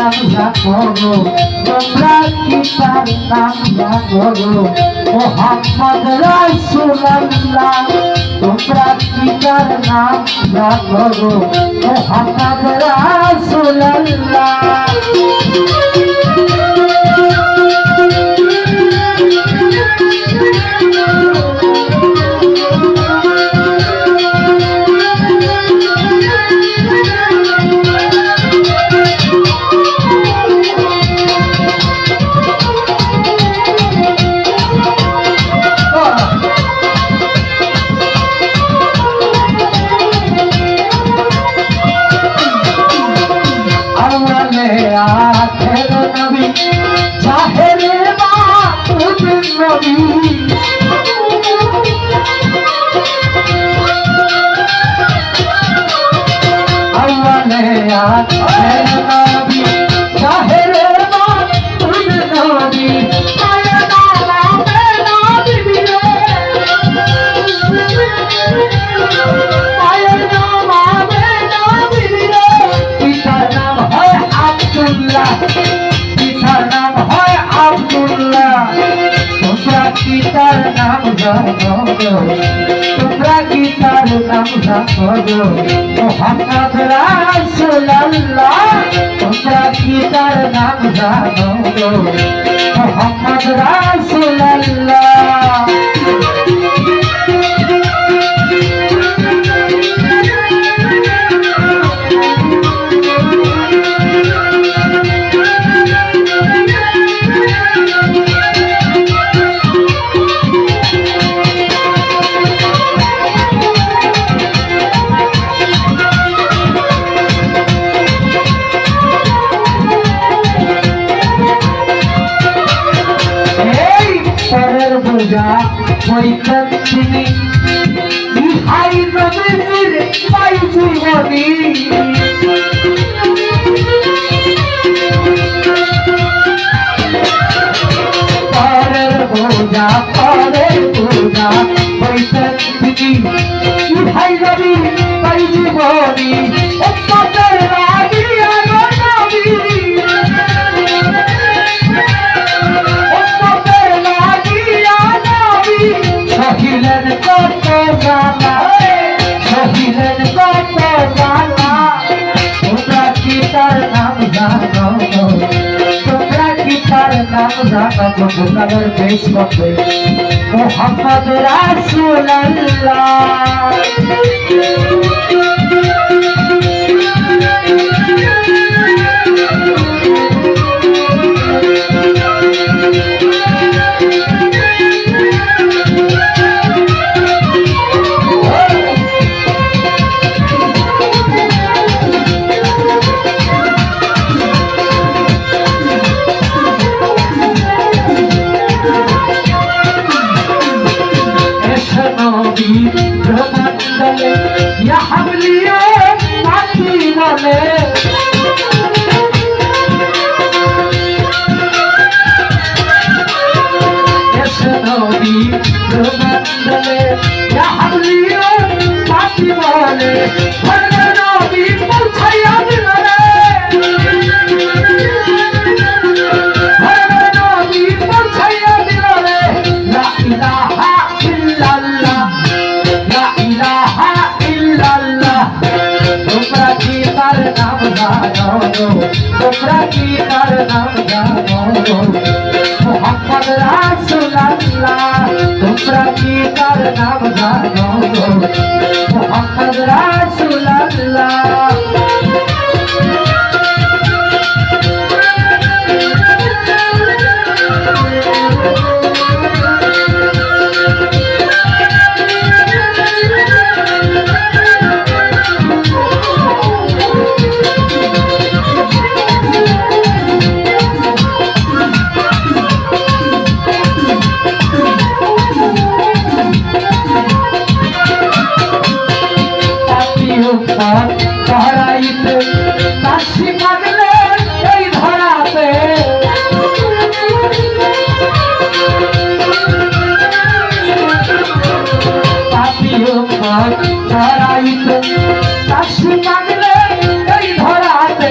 নাম জানো তোমরা কি তার নাম জানো মোহাম্মদ রাসূলুল্লাহ তোমরা কি তার নাম জানো মোহাম্মদ রাসূলুল্লাহ আখের নবী জাহেরে মাতুদ নবী। আওয়ালে আখের নবী। নাম জানো, তোমরা কি তার নাম জানো? মোহাম্মদ রাসূলুল্লাহ তোমরা কি তার নাম জানো? মোহাম্মদ রাসূলুল্লাহ বোঝা পরীক্ষার তিনি ইহাই নবীর পাই জীবনী। পরের বোঝা পরের বোঝা পরীক্ষার তিনি ইহাই তার নাম জানো তোমরা কি তার নাম জানো তোমরা বেশ মোহাম্মদ রাসূলুল্লাহ নবী ইয়া হাবলিয়ে মাটি বলে ভরবে নবী পৌঁছাইয়া দিল রে ভরবে নবী তোমরা কি তার নাম জানো? তোমরা কি তার নাম জানো? কি তার নাম জানো। ধরাইতে কাশি মাগলে এই ধরাতে পাপিও মত ধরাইতে কাশি মাগলে এই ধরাতে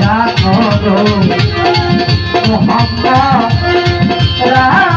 রাখো মোহাম্মদ রাখ।